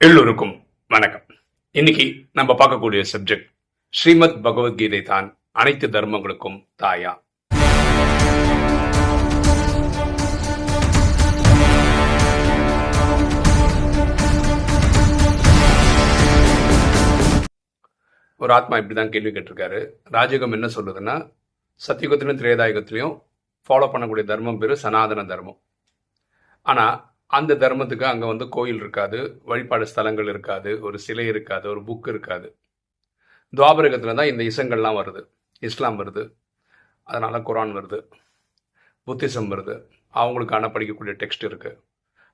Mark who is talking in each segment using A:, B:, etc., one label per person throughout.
A: எல்லோருக்கும் வணக்கம். இன்னைக்கு நம்ம பார்க்கக்கூடிய சப்ஜெக்ட் ஸ்ரீமத் பகவத்கீதை தான் அனைத்து தர்மங்களுக்கும் தாயா. ஒரு ஆத்மா இப்படிதான் கேள்வி கேட்டிருக்காரு. ராஜகம் என்ன சொல்லுதுன்னா சத்தியுகத்திலும் திரேதாயுகத்திலையும் ஃபாலோ பண்ணக்கூடிய தர்மம் பேரு சனாதன தர்மம். ஆனா அந்த தர்மத்துக்கு அங்கே வந்து கோயில் இருக்காது வழிபாடு ஸ்தலங்கள் இருக்காது ஒரு சிலை இருக்காது ஒரு புக் இருக்காது. துவாபரகத்தில் தான் இந்த இசங்கள்லாம் வருது. இஸ்லாம் வருது. அதனால் குரான் வருது. புத்திசம் வருது. அவங்களுக்கான படிக்கக்கூடிய டெக்ஸ்ட் இருக்குது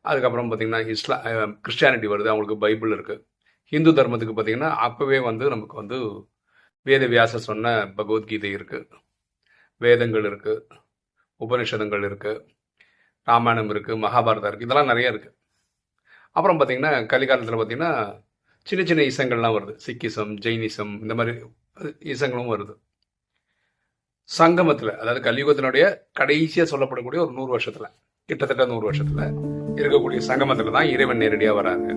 A: அதுக்கப்புறம் பார்த்திங்கன்னா இஸ்லா கிறிஸ்டியானிட்டி வருது. அவங்களுக்கு பைபிள் இருக்குது ஹிந்து தர்மத்துக்கு பார்த்தீங்கன்னா அப்போவே வந்து நமக்கு வந்து வேத வியாச சொன்ன பகவத்கீதை இருக்குது வேதங்கள் இருக்குது உபனிஷதங்கள் இருக்குது ராமாயணம் இருக்கு மகாபாரதம் இருக்கு இதெல்லாம் நிறைய இருக்கு. அப்புறம் பார்த்தீங்கன்னா கலிகாலத்தில் பார்த்தீங்கன்னா சின்ன சின்ன இசங்கள்லாம் வருது. சிக்கிசம் ஜெயினிசம் இந்த மாதிரி இசங்களும் வருது. சங்கமத்தில் அதாவது கலியுகத்தினுடைய கடைசியாக சொல்லப்படக்கூடிய ஒரு நூறு வருஷத்துல கிட்டத்தட்ட நூறு வருஷத்துல இருக்கக்கூடிய சங்கமத்தில் தான் இறைவன் நேரடியாக வராரு.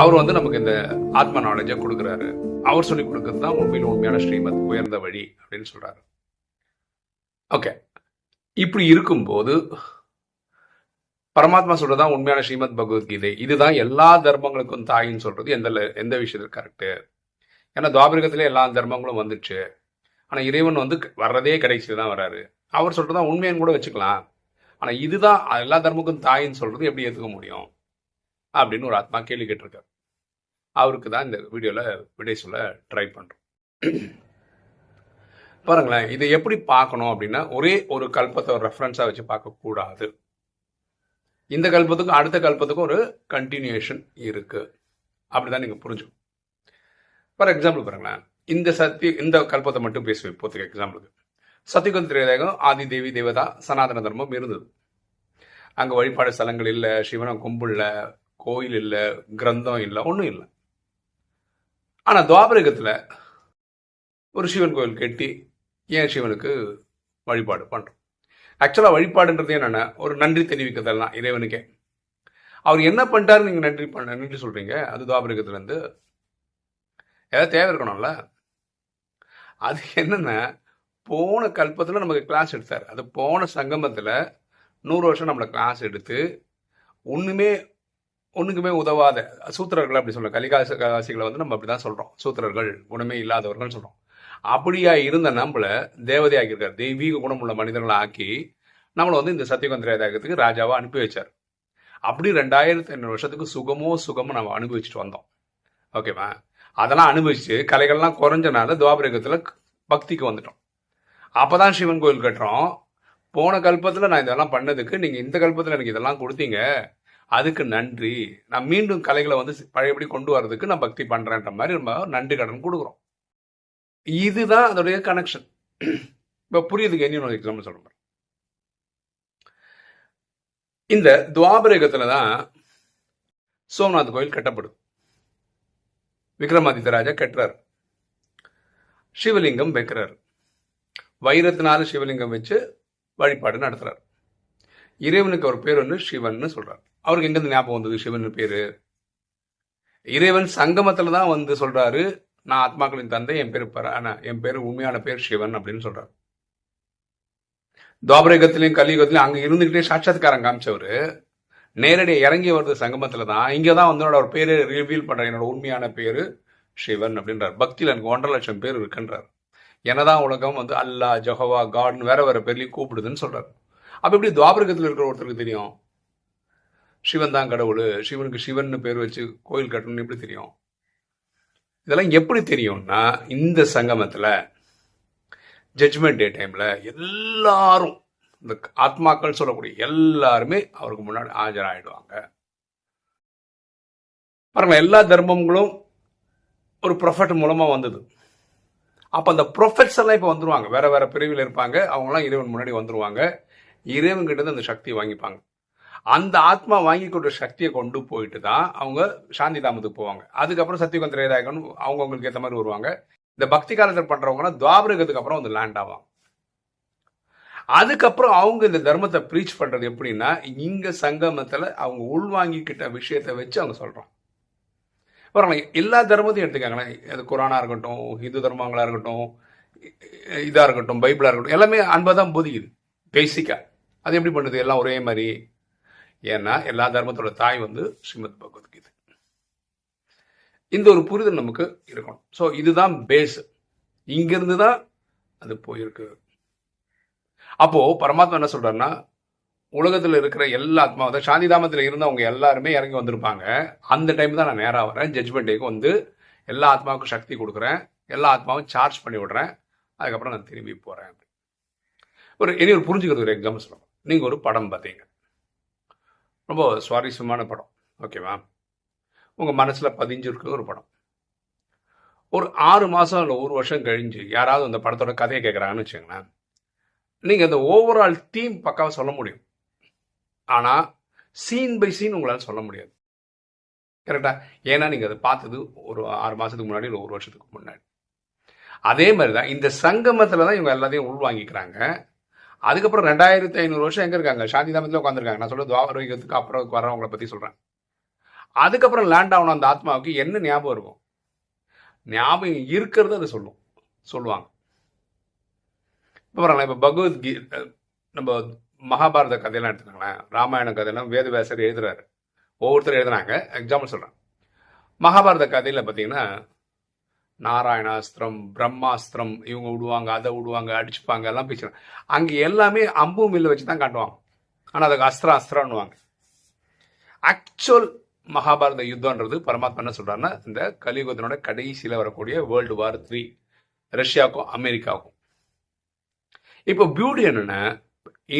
A: அவர் வந்து நமக்கு இந்த ஆத்ம நாலேஜை கொடுக்குறாரு. அவர் சொல்லி கொடுக்கறது தான் உண்மையில் உண்மையான ஸ்ரீமத் உயர்ந்த வழி அப்படின்னு சொல்றாரு. ஓகே இப்படி இருக்கும்போது பரமாத்மா சொல்றதுதான் உண்மையான ஸ்ரீமத் பகவத்கீதை. இதுதான் எல்லா தர்மங்களுக்கும் தாயின்னு சொல்றது எந்த எந்த விஷயத்துல கரெக்டு ஏன்னா துவாபரிகத்திலே எல்லா தர்மங்களும் வந்துச்சு. ஆனா இறைவன் வந்து வர்றதே கடைசியில் தான் வராரு அவர் சொல்றதுதான் உண்மைன்னு கூட வச்சுக்கலாம். ஆனா இதுதான் எல்லா தர்மக்கும் தாயின்னு சொல்றது எப்படி ஏத்துக்க முடியும்? அப்படின்னு ஒரு ஆத்மா கேள்வி கேட்டிருக்காரு. அவருக்கு தான் இந்த வீடியோல விடை சொல்ல ட்ரை பண்றோம். பாருங்களேன் இதை எப்படி பார்க்கணும் அப்படின்னா ஒரே ஒரு கல்பத்தை ஒரு ரெஃபரன்ஸா வச்சு பார்க்க கூடாது இந்த கல்பத்துக்கும் அடுத்த கல்பத்துக்கும் ஒரு கண்டினியூஷன் இருக்கு. அப்படிதான் நீங்க புரிஞ்சுக்கும் ஃபார் எக்ஸாம்பிள் பாருங்களேன். இந்த சத்தி இந்த கல்பத்தை மட்டும் பேசுவேன். இப்போதைக்கு எக்ஸாம்பிளுக்கு சத்தியகுந்த திரேதகம் ஆதி தேவி தேவதா சனாதன தர்மம் இருந்தது. அங்க வழிபாடு ஸ்தலங்கள் இல்லை சிவனம் கும்பிடல கோயில் இல்லை கிரந்தம் இல்லை ஒன்றும் இல்லை. ஆனால் துவாபரகத்தில் ஒரு சிவன் கோயில் கட்டி ஏன் சிவனுக்கு வழிபாடு பண்ணுறோம் ஆக்சுவலாக வழிபாடுன்றது என்னென்ன ஒரு நன்றி தெரிவிக்கிறதெல்லாம் இறைவனுக்கே. அவர் என்ன பண்ணிட்டாரு நீங்கள் நன்றி பண்ண நன்றி சொல்கிறீங்க அது துவாபரிகத்துலேருந்து. ஏதாவது தேவை இருக்கணும்ல? அது என்னென்ன போன கல்பத்தில் நமக்கு கிளாஸ் எடுத்தார். அது போன சங்கமத்தில் நூறு வருஷம் நம்மளை கிளாஸ் எடுத்து ஒன்றுமே ஒன்றுக்குமே உதவாத சூத்திரர்கள் அப்படி சொல்ல கலிகாசிகளை வந்து நம்ம அப்படி தான் சொல்கிறோம் சூத்திரர்கள் ஒன்றுமே இல்லாதவர்கள் சொல்கிறோம் அப்படியா இருந்த நம்மளை தேவதையாக இருக்கார். தெய்வீக குணமுள்ள மனிதர்களை ஆக்கி நம்மளை வந்து இந்த சத்தியகந்திரேதாயகத்துக்கு ராஜாவாக அனுப்பி வச்சார். அப்படி ரெண்டாயிரத்தி ஐநூறு வருஷத்துக்கு சுகமோ சுகமோ நம்ம அனுபவிச்சுட்டு வந்தோம். ஓகேவா அதெல்லாம் அனுபவிச்சு கலைகள்லாம் குறைஞ்சனால துவாபரகத்தில் பக்திக்கு வந்துட்டோம். அப்போ தான் சிவன் கோயில் கட்டுறோம். போன கல்பத்தில் நான் இதெல்லாம் பண்ணதுக்கு நீங்கள் இந்த கல்பத்தில் எனக்கு இதெல்லாம் கொடுத்தீங்க. அதுக்கு நன்றி. நான் மீண்டும் கலைகளை வந்து பழையபடி கொண்டு வர்றதுக்கு நான் பக்தி பண்ணுறேன்ற மாதிரி நம்ம நன்றி கடன் கொடுக்குறோம். இதுதான் அதோடைய கனெக்ஷன் இப்போ புரியுதுக்கு என்ன எக்ஸாம்பிள் சொல்றேன் இந்த துவாபரகத்துல தான் சோம்நாத் கோயில் கட்டப்படுது விக்ரமாதித்த ராஜா கட்டுறாரு. சிவலிங்கம் வைக்கிறார். வைரத்தினால சிவலிங்கம் வச்சு வழிபாடு நடத்துறாரு. இறைவனுக்கு அவர் பேர் வந்து சிவன் சொல்றாரு. அவருக்கு எங்கிருந்து ஞாபகம் வந்தது சிவன் பேரு? இறைவன் சங்கமத்தில் தான் வந்து சொல்றாரு. நான் ஆத்மாக்களின் தந்தை என் பேர் என் பேர் உண்மையான பேர் சிவன் அப்படின்னு சொல்றாரு. துவாபரகத்திலையும் கலியுகத்திலையும் அங்கே இருந்துகிட்டே சாட்சாத்காரம் காமிச்சவர் நேரடியாக இறங்கி வருது சங்கமத்தில் தான் இங்கே தான் வந்து என்னோட பேரு ரிவீல் பண்ணுறேன் என்னோட உண்மையான பேர் சிவன் அப்படின்றார். பக்தியில் எனக்கு ஒன்றரை லட்சம் பேர் இருக்குன்றார். என்னதான் உலகம் வந்து அல்லா ஜஹவா காட்னு வேற வேற பேர்லையும் கூப்பிடுதுன்னு சொல்றாரு. அப்போ எப்படி துவாபரகத்தில் இருக்கிற ஒருத்தருக்கு தெரியும்? சிவன் தான் கடவுள் சிவனுக்கு சிவன் பேர் வச்சு கோயில் கட்டணும்னு எப்படி தெரியும்? இதெல்லாம் எப்படி தெரியும்னா இந்த சங்கமத்தில் ஜட்ஜ்மெண்ட் டே டைமில் எல்லாரும் இந்த ஆத்மாக்கள் சொல்லக்கூடிய எல்லாருமே அவருக்கு முன்னாடி ஆஜராயிடுவாங்க. பாருங்க எல்லா தர்மங்களும் ஒரு ப்ரொஃபட் மூலமாக வந்தது. அப்போ அந்த ப்ரொஃபட்ஸ் எல்லாம் இப்போ வந்துருவாங்க. வேற வேற பிரிவில் இருப்பாங்க. அவங்களாம் இறைவன் முன்னாடி வந்துருவாங்க. இறைவன் கிட்ட அந்த சக்தியை வாங்கிப்பாங்க. அந்த ஆத்மா வாங்கி கொண்ட சக்தியை கொண்டு போயிட்டு தான் அவங்க சாந்தி தாமத்துக்கு போவாங்க. அதுக்கப்புறம் சத்தியகுந்த ரேதாயகன் அவங்கவுங்களுக்கு ஏற்ற மாதிரி வருவாங்க. இந்த பக்தி காலத்தில் பண்றவங்கன்னா துவாபரகத்துக்கு அப்புறம் வந்து லேண்ட் ஆவாங்க. அதுக்கப்புறம் அவங்க இந்த தர்மத்தை ப்ரீச் பண்றது எப்படின்னா இங்க சங்கமத்துல அவங்க உள்வாங்கிக்கிட்ட விஷயத்தை வச்சு அவங்க சொல்கிறோம் பாருங்க எல்லா தர்மத்தையும் எடுத்துக்காங்களேன். அது குரானா இருக்கட்டும் இந்து தர்மங்களா இருக்கட்டும் இதாக இருக்கட்டும் பைபிளாக இருக்கட்டும் எல்லாமே அன்பை தான் போதிக்குது. பேசிக்காக அது எப்படி பண்ணுது? எல்லாம் ஒரே மாதிரி ஏன்னா எல்லா தர்மத்தோட தாய் வந்து ஸ்ரீமத் பகவத்கீதை. இந்த ஒரு புரிதல் நமக்கு இருக்கணும். ஸோ இதுதான் பேஸ் இங்கிருந்து தான் அது போயிருக்கு. அப்போ பரமாத்மா என்ன சொல்றாருன்னா உலகத்தில் இருக்கிற எல்லா ஆத்மா அதாவது சாந்திதாமத்தில் இருந்தவங்க எல்லாருமே இறங்கி வந்திருப்பாங்க. அந்த டைம் தான் நான் நேராக வரேன். ஜட்ஜ்மெண்ட் டேக்கு வந்து எல்லா ஆத்மாவுக்கும் சக்தி கொடுக்குறேன். எல்லா ஆத்மாவும் சார்ஜ் பண்ணி விடுறேன். அதுக்கப்புறம் நான் திரும்பி போகிறேன் ஒரு இனி ஒரு புரிஞ்சுக்கிறது ஒரு எக்ஸாம்பிள் சொல்லுவோம் நீங்கள் ஒரு படம் பார்த்தீங்க. ரொம்ப சுவாரஸ்யமான படம். ஓகேவா உங்கள் மனசில் பதிஞ்சிருக்கு ஒரு படம். ஒரு ஆறு மாதம் இல்லை ஒரு வருஷம் கழிஞ்சு யாராவது அந்த படத்தோட கதையை கேட்குறாங்கன்னு வச்சுங்களேன் நீங்கள் அந்த ஓவரால் தீம் பக்காவாக சொல்ல முடியும். ஆனால் சீன் பை சீன் உங்களால் சொல்ல முடியாது. கரெக்டா ஏன்னா நீங்கள் அதை பார்த்தது ஒரு ஆறு மாதத்துக்கு முன்னாடி இல்லை ஒரு வருஷத்துக்கு முன்னாடி. அதே மாதிரி தான் இந்த சங்கமத்தில் தான் இவங்க எல்லாத்தையும் உள்வாங்கிக்கிறாங்க. அதுக்கப்புறம் ரெண்டாயிரத்தி ஐநூறு வருஷம் எங்கே இருக்காங்க? சாந்தி தாமத்தில் உட்காந்துருக்காங்க நான் சொல்ல துவாபரயுகத்துக்கு அப்புறம் வரவங்களை பற்றி சொல்கிறேன் அதுக்கப்புறம் லேண்ட் ஆகணும் அந்த ஆத்மாவுக்கு என்ன ஞாபகம் இருக்கும்? ஞாபகம் இருக்கிறது அது சொல்லும். சொல்லுவாங்க. இப்போ பாருங்களேன் இப்போ பகவத்கீ நம்ம மகாபாரத கதையெல்லாம் எடுத்துக்கோங்களேன். ராமாயண கதையெல்லாம் வேதவியாசர் எழுதுறாரு. ஒவ்வொருத்தரும் எழுதுனாங்க எக்ஸாம்பிள் சொல்கிறேன் மகாபாரத கதையில் பார்த்தீங்கன்னா நாராயணாஸ்திரம் பிரம்மாஸ்திரம் இவங்க விடுவாங்க அதை விடுவாங்க அடிச்சுப்பாங்க எல்லாம் பேசுகிறாங்க அங்கே எல்லாமே அம்பு மில்லு வச்சு தான் காட்டுவாங்க. ஆனால் அதுக்கு அஸ்திரம் அஸ்திரம்னுவாங்க ஆக்சுவல் மகாபாரத யுத்தம்ன்றது பரமாத்மா என்ன சொல்கிறாருன்னா இந்த கலியுகத்தினோட கடைசியில் வரக்கூடிய வேர்ல்டு வார் த்ரீ ரஷ்யாவுக்கும் அமெரிக்காவுக்கும். இப்போ பியூட்டி என்னென்னா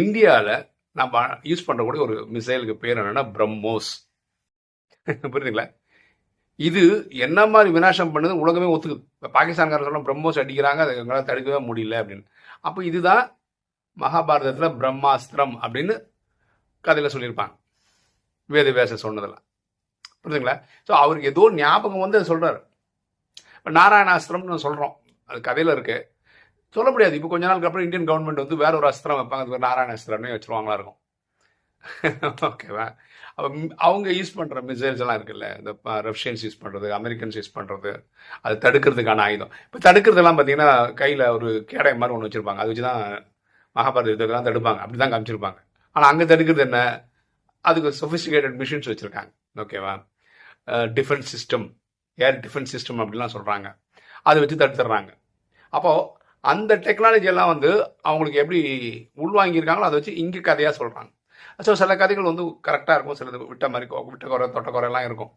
A: இந்தியாவில் நம்ம யூஸ் பண்ணுறக்கூடிய ஒரு மிசைலுக்கு பேர் என்னென்னா பிரம்மோஸ் புரியுதுங்களா? இது என்ன மாதிரி விநாசம் பண்ணுது உலகமே ஒத்துக்குது. இப்போ பாகிஸ்தான்காரர் சொல்ல பிரம்மோஸ் அடிக்கிறாங்க அதை எங்களால் தடுக்கவே முடியல அப்படின்னு. அப்போ இதுதான் மகாபாரதத்தில் பிரம்மாஸ்திரம் அப்படின்னு கதையில் சொல்லியிருப்பாங்க. வேதவியாசர் சொன்னதெல்லாம். புரியுதுங்களா ஸோ அவருக்கு ஏதோ ஞாபகம் வந்து அதை சொல்கிறாரு இப்போ நாராயணாஸ்திரம்னு சொல்கிறோம் அது கதையில் இருக்குது சொல்ல முடியாது. இப்போ கொஞ்ச நாளுக்கு அப்புறம் இந்தியன் கவர்மெண்ட் வந்து வேற ஒரு அஸ்திரம் வைப்பாங்க. அது பேர் நாராயணாஸ்திரம்னே வச்சிருவாங்களா இருக்கும். ஓகேவா அப்போ அவங்க யூஸ் பண்ணுற மிசைல்ஸ் எல்லாம் இருக்குல்ல இந்த ரஷ்யன்ஸ் யூஸ் பண்ணுறது அமெரிக்கன்ஸ் யூஸ் பண்ணுறது அது தடுக்கிறதுக்கான ஆயுதம். இப்போ தடுக்கிறதெல்லாம் பார்த்தீங்கன்னா கையில் ஒரு கேடை மாதிரி ஒன்று வச்சுருப்பாங்க. அது வச்சு தான் மகாபாரத யுத்தத்தெல்லாம் தடுப்பாங்க. அப்படி தான் காமிச்சிருப்பாங்க. ஆனால் அங்கே தடுக்கிறது என்ன? அதுக்கு சொஃபிஸ்டிகேட்டட் மிஷின்ஸ் வச்சுருக்காங்க. ஓகேவா defence system air defence system அப்படிலாம் சொல்கிறாங்க அதை வச்சு தடுத்துடுறாங்க. அப்போது அந்த டெக்னாலஜி எல்லாம் வந்து அவங்களுக்கு எப்படி உள்வாங்கியிருக்காங்களோ அதை வச்சு இங்கே கதையாக சொல்கிறாங்க ஸோ சில கதைகள் வந்து கரெக்டாக இருக்கும். சிலது விட்ட மாதிரி விட்ட குறை தொட்ட குறையெல்லாம் இருக்கும்.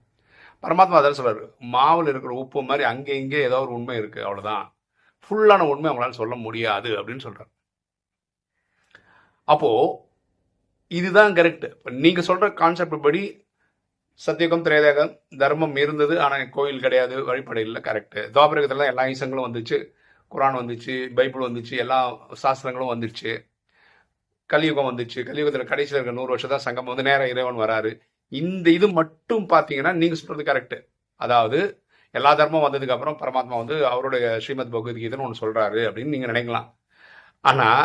A: பரமாத்மா அதான் சொல்கிறார் மாவில் இருக்கிற உப்பு மாதிரி அங்கே இங்கே ஏதோ ஒரு உண்மை இருக்குது அவ்வளோதான் ஃபுல்லான உண்மை அவங்களால சொல்ல முடியாது அப்படின்னு சொல்கிறார் அப்போது இதுதான் கரெக்ட். இப்போ நீங்கள் சொல்கிற கான்செப்ட் படி சத்தியகம் திரேதகம் தர்மம் இருந்தது ஆனால் கோயில் கிடையாது வழிபாடு இல்லை கரெக்டு துவாபரகத்தில் எல்லா ஈசங்களும் வந்துச்சு குரான் வந்துச்சு பைபிள் வந்துச்சு எல்லா சாஸ்திரங்களும் வந்துருச்சு கலியுகம் வந்துச்சு. கலியுகத்தில் கடைசியில் இருக்க நூறு வருஷம் தான் சங்கம் வந்து நேரம் இறைவன் வராரு. இந்த இது மட்டும் பார்த்தீங்கன்னா நீங்கள் சொல்கிறது கரெக்டு அதாவது எல்லா தர்மம் வந்ததுக்கு அப்புறம் பரமாத்மா வந்து அவருடைய ஸ்ரீமத் பகவத்கீதைன்னு ஒன்று சொல்றாரு அப்படின்னு நீங்கள் நினைக்கலாம். ஆனால்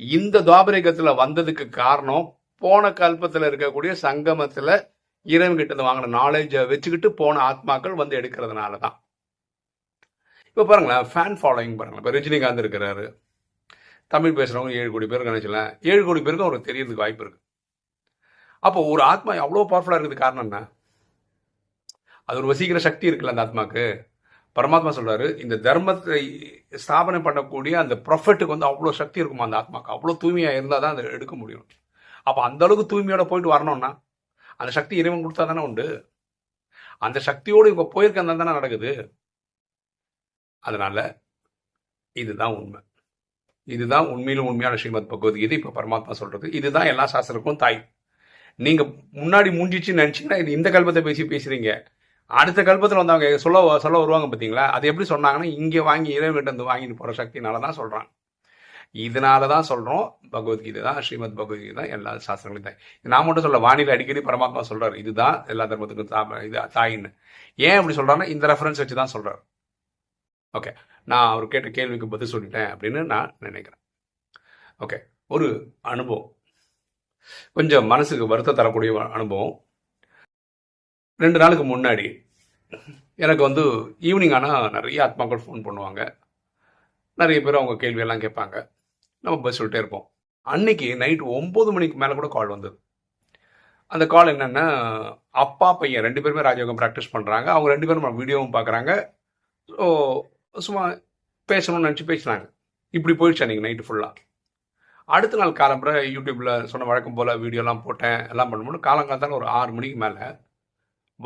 A: இந்த துவாபரிகத்தில் வந்ததுக்கு காரணம் போன கல்பத்தில் இருக்கக்கூடிய சங்கமத்தில் இறைவன் கிட்ட இருந்து வாங்கின நாலேஜை வச்சுக்கிட்டு போன ஆத்மாக்கள் வந்து எடுக்கிறதுனால தான் இப்போ பாருங்களேன் ஃபேன் ஃபாலோயிங் பாருங்களேன். இப்போ ரஜினிகாந்த் இருக்கிறாரு. தமிழ் பேசுகிறவங்க ஏழு கோடி பேருக்கு நினைச்சலாம் ஏழு கோடி பேருக்கு அவருக்கு தெரியறதுக்கு வாய்ப்பு இருக்குது அப்போ ஒரு ஆத்மா அவ்வளோ பவர்ஃபுல்லாக இருக்குது காரணம் என்ன? அது ஒரு வசீகர சக்தி இருக்குல்ல அந்த ஆத்மாக்கு. பரமாத்மா சொல்கிறாரு இந்த தர்மத்தை ஸ்தாபனை பண்ணக்கூடிய அந்த ப்ரொஃபட்டுக்கு வந்து அவ்வளோ சக்தி இருக்குமா அந்த ஆத்மாக்கு? அவ்வளோ தூய்மையாக இருந்தால் தான் அதை எடுக்க முடியும். அப்போ அந்த அளவுக்கு தூய்மையோட போயிட்டு வரணும்னா அந்த சக்தி இறைவன் கொடுத்தா தானே உண்டு? அந்த சக்தியோடு இவங்க போயிருக்க தானே நடக்குது? அதனால இதுதான் உண்மை. இதுதான் உண்மையிலும் உண்மையான ஸ்ரீமத் பகவத்கீதை இப்போ பரமாத்மா சொல்றது. இதுதான் எல்லா சாஸ்திரக்கும் தாய். நீங்க முன்னாடி மூஞ்சிச்சு நினச்சிங்கன்னா இது இந்த கல்பத்தை பேசி பேசுறீங்க. அடுத்த கல்பத்தில் வந்து அவங்க சொல்ல சொல்ல வருவாங்க பார்த்தீங்களா அது எப்படி சொன்னாங்கன்னா இங்கே வாங்கி இறைவன்கிட்ட வந்து வாங்கிட்டு போகிற சக்தினால தான் சொல்கிறாங்க இதனால தான் சொல்கிறோம் பகவத்கீதை தான் ஸ்ரீமத் பகவத்கீதை தான் எல்லா சாஸ்திரங்களையும் தாய். நான் மட்டும் சொல்ல வானிலை அடிக்கடி பரமாத்மா சொல்கிறார் இதுதான் எல்லா தர்மத்துக்கும் தா- இது தாயின்னு. ஏன் அப்படி சொல்கிறாங்கன்னா இந்த ரெஃபரன்ஸ் வச்சு தான் சொல்கிறார் ஓகே நான் அவர் கேட்ட கேள்விக்கு பதில் சொல்லிட்டேன் அப்படின்னு நான் நினைக்கிறேன். ஓகே ஒரு அனுபவம். கொஞ்சம் மனசுக்கு வருத்தம் தரக்கூடிய அனுபவம். ரெண்டு நாளுக்கு முன்னாடி எனக்கு வந்து ஈவினிங் ஆனால் நிறைய ஆத்மாக்கள் ஃபோன் பண்ணுவாங்க. நிறைய பேர் அவங்க கேள்வியெல்லாம் கேட்பாங்க. நம்ம பஸ் சொல்லிட்டே இருப்போம். அன்னைக்கு நைட் ஒம்பது மணிக்கு மேலே கூட கால் வந்தது. அந்த கால் என்னென்னா அப்பா பையன் ரெண்டு பேருமே ராஜயோகம் ப்ராக்டிஸ் பண்ணுறாங்க அவங்க ரெண்டு பேரும் வீடியோவும் பார்க்குறாங்க. ஸோ சும்மா பேசணும்னு நினச்சி பேசினாங்க. இப்படி போயிடுச்சு அன்றைக்கி நைட்டு ஃபுல்லாக அடுத்த நாள் காலம்புரை யூடியூப்பில் சொன்ன வழக்கம் போல் வீடியோலாம் போட்டேன் எல்லாம் பண்ணும்போது காலங்காலத்தால் ஒரு ஆறு மணிக்கு மேலே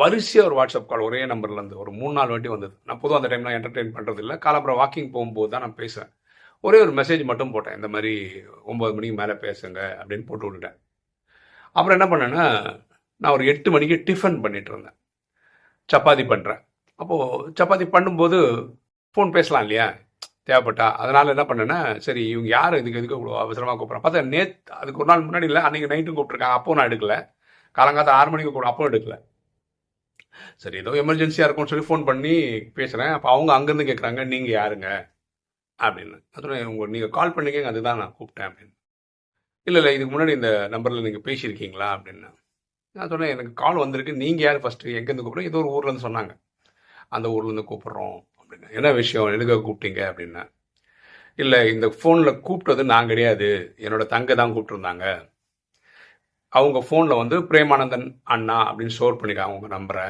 A: வரிசையாக ஒரு வாட்ஸ்அப் கால் ஒரே நம்பர்லேருந்து ஒரு மூணு நாலு வாட்டி வந்தது. நான் பொதுவாக அந்த டைம்லாம் என்டர்டெயின் பண்ணுறது இல்லை. காலம்புரை வாக்கிங் போகும்போது தான் நான் பேசுவேன். ஒரே ஒரு மெசேஜ் மட்டும் போட்டேன். இந்த மாதிரி ஒம்பது மணிக்கு மேலே பேசுங்க அப்படின்னு போட்டு விட்டுட்டேன். அப்புறம் என்ன பண்ணேன்னா நான் ஒரு எட்டு மணிக்கு டிஃபன் பண்ணிகிட்டு இருந்தேன். சப்பாத்தி பண்ணுறேன் அப்போது சப்பாத்தி பண்ணும்போது ஃபோன் பேசலாம் இல்லையா? தேவைப்பட்டா. அதனால் என்ன பண்ணேன்னா சரி இவங்க யார்? இதுக்கு எதுக்கு இவ்வளோ அவசரமாக கூப்பிட்றேன் பார்த்தா நேத் அதுக்கு ஒரு நாள் முன்னாடி இல்லை அன்றைக்கி நைட்டும் கூப்பிட்ருக்காங்க அப்போ நான் எடுக்கல. காலங்காத்த ஆறு மணிக்கு கூட அப்போ எடுக்கல. சரி ஏதோ எமர்ஜென்சியாக இருக்கும்னு சொல்லி ஃபோன் பண்ணி பேசுகிறேன் அப்போ அவங்க அங்கேருந்து கேட்குறாங்க நீங்கள் யாருங்க? அப்படின்னு. அதோட உங்கள் நீங்கள் கால் பண்ணிக்கங்க அதுதான் நான் கூப்பிட்டேன் அப்படின்னு. இல்லை இல்லை இதுக்கு முன்னாடி இந்த நம்பரில் நீங்கள் பேசியிருக்கீங்களா? அப்படின்னு. நான் சொன்னேன் எனக்கு கால் வந்திருக்கு. நீங்கள் யார் ஃபஸ்ட்டு எங்கேருந்து கூப்பிட்றோம் ஏதோ ஒரு ஊர்லேருந்து சொன்னாங்க. அந்த ஊர்லேருந்து கூப்பிட்றோம். அப்படின்னு என்ன விஷயம்? எதுக்காக கூப்பிட்டீங்க? அப்படின்னா இல்லை இந்த ஃபோனில் கூப்பிட்டது நான் கிடையாது. என்னோட தங்கை தான் கூப்பிட்டுருந்தாங்க. அவங்க ஃபோனில் வந்து பிரேமானந்தன் அண்ணா அப்படின்னு ஸ்டோர் பண்ணிக்காங்க உங்கள் நம்பரை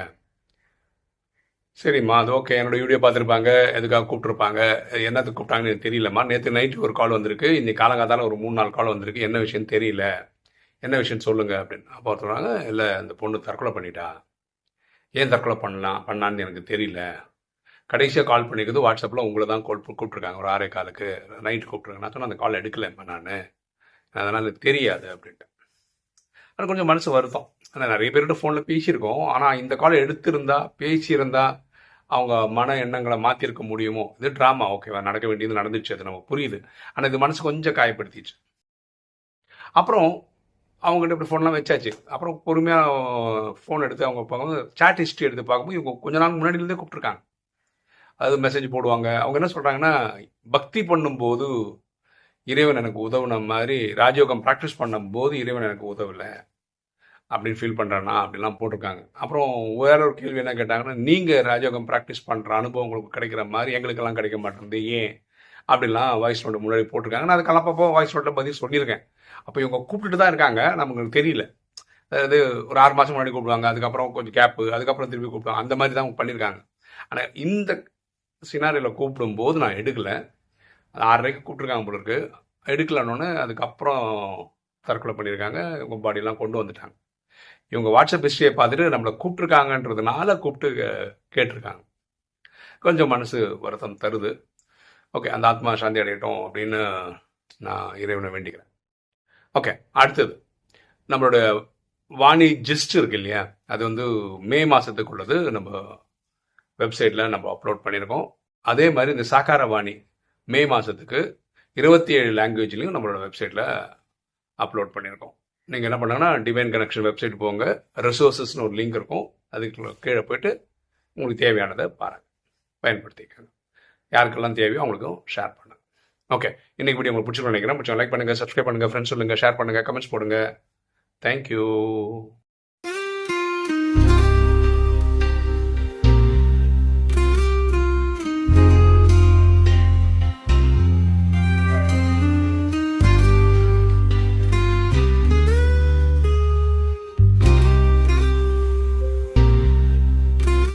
A: சரிம்மா அது ஓகே என்னோட வீடியோ பார்த்துருப்பாங்க. எதுக்காக கூப்பிட்ருப்பாங்க என்னத்துக்கு கூப்பிட்டாங்கன்னு எனக்கு தெரியலம்மா. நேற்று நைட்டு ஒரு கால் வந்திருக்கு. இன்றைக்கி காலங்காத்தால ஒரு மூணு நாலு கால் வந்திருக்கு. என்ன விஷயம் தெரியல. என்ன விஷயம் சொல்லுங்கள் அப்படின்னு. அப்போ சொல்கிறாங்க இல்லை அந்த பொண்ணு தற்கொலை பண்ணிட்டா. ஏன் தற்கொலை பண்ணலாம்? பண்ணான்னு எனக்கு தெரியல. கடைசியாக கால் பண்ணிக்கிறது வாட்ஸ்அப்பில் உங்களை தான் கால் கூப்பிட்ருக்காங்க ஒரு ஆறே காலுக்கு நைட்டு கூப்பிட்ருங்க நான் சொன்னால் அந்த கால் எடுக்கலைம்மா நான். அதனால் எனக்கு தெரியாது அப்படின்ட்டு. ஆனால் கொஞ்சம் மனசு வருத்தம். ஆனால் நிறைய பேர்கிட்ட ஃபோனில் பேசியிருக்கோம். ஆனால் இந்த கால் எடுத்திருந்தா பேசியிருந்தா அவங்க மன எண்ணங்களை மாற்றிருக்க முடியுமோ? இது ட்ராமா ஓகேவா நடக்க வேண்டியது நடந்துச்சு அது நமக்கு புரியுது. ஆனால் இது மனசு கொஞ்சம் காயப்படுத்திச்சு. அப்புறம் அவங்ககிட்ட இப்படி ஃபோன்லாம் வச்சாச்சு. அப்புறம் பொறுமையாக ஃபோன் எடுத்து அவங்க பார்க்கும்போது சாட் ஹிஸ்ட்ரி எடுத்து பார்க்கும்போது இவங்க கொஞ்ச நாள் முன்னாடியிலேருந்தே கூப்பிட்ருக்காங்க அது மெசேஜ் போடுவாங்க. அவங்க என்ன சொல்கிறாங்கன்னா பக்தி பண்ணும்போது இறைவன் எனக்கு உதவுன மாதிரி ராஜயோகம் ப்ராக்டிஸ் பண்ணும்போது இறைவன் எனக்கு உதவலை அப்படின்னு ஃபீல் பண்ணுறானா அப்படிலாம் போட்டிருக்காங்க. அப்புறம் வேற ஒரு கேள்வி என்ன கேட்டாங்கன்னா நீங்கள் ராஜயோகம் ப்ராக்டிஸ் பண்ணுற அனுபவம் உங்களுக்கு கிடைக்கிற மாதிரி எங்களுக்கெல்லாம் கிடைக்க மாட்டேங்குது ஏன்? அப்படிலாம் வாய்ஸ் நோட்டு முன்னாடி போட்டிருக்காங்க. நான் அதுக்கெல்லாம் அப்பப்போ வாய்ஸ் நோட்டில் பதில் சொல்லியிருக்கேன். அப்போ இவங்க கூப்பிட்டுட்டு தான் இருக்காங்க. நமக்கு தெரியல. அதாவது ஒரு ஆறு மாதம் முன்னாடி கூப்பிடுவாங்க. அதுக்கப்புறம் கொஞ்சம் கேப்பு அதுக்கப்புறம் திருப்பி கூப்பிடுவாங்க. அந்த மாதிரி தான் பண்ணியிருக்காங்க. ஆனால் இந்த சினாரியில் கூப்பிடும்போது நான் எடுக்கலை. ஆறரைக்கு கூப்பிட்ருக்காங்க போல இருக்கு. எடுக்கலன்னு அதுக்கப்புறம் தற்கொலை பண்ணியிருக்காங்க. உங்கள் பாடியெல்லாம் கொண்டு வந்துட்டாங்க. இவங்க வாட்ஸ்அப் ஹிஸ்ட்ரியை பார்த்துட்டு நம்மளை கூப்பிட்ருக்காங்கன்றதுனால கூப்பிட்டு கேட்டிருக்காங்க. கொஞ்சம் மனசு வருத்தம் தருது. ஓகே அந்த ஆத்மா சாந்தி அடையட்டும் அப்படின்னு நான் இறைவனை வேண்டிக்கிறேன். ஓகே அடுத்தது. நம்மளோட வாணி ஜிஸ்ட் இருக்கு இல்லையா? அது வந்து மே மாதத்துக்குள்ளது நம்ம வெப்சைட்டில் நம்ம அப்லோட் பண்ணியிருக்கோம் அதே மாதிரி இந்த சாக்காரவாணி மே மாதத்துக்கு இருபத்தி ஏழு லாங்குவேஜ்லையும் நம்மளோட வெப்சைட்டில் அப்லோட் பண்ணியிருக்கோம் நீங்கள் என்ன பண்ணாங்கன்னா டிவைன் கனெக்ஷன் வெப்சைட் போங்க. ரிசோர்ஸஸ்னு ஒரு லிங்க் இருக்கும். அதுக்கு கீழே போயிட்டு உங்களுக்கு தேவையானதை பாருங்கள் பயன்படுத்திக்கோங்க. யாருக்கெல்லாம் தேவையோ அவங்களுக்கும் ஷேர் பண்ணுங்கள் ஓகே இன்னைக்கு வீடியோ உங்களுக்கு பிடிச்சிருக்கோம் நினைக்கிறேன். பிடிச்சா லைக் பண்ணுங்கள் சப்ஸ்கிரைப் பண்ணுங்கள் ஃப்ரெண்ட்ஸ் சொல்லுங்கள் ஷேர் பண்ணுங்கள் கமெண்ட்ஸ் போடுங்க. தேங்க்யூ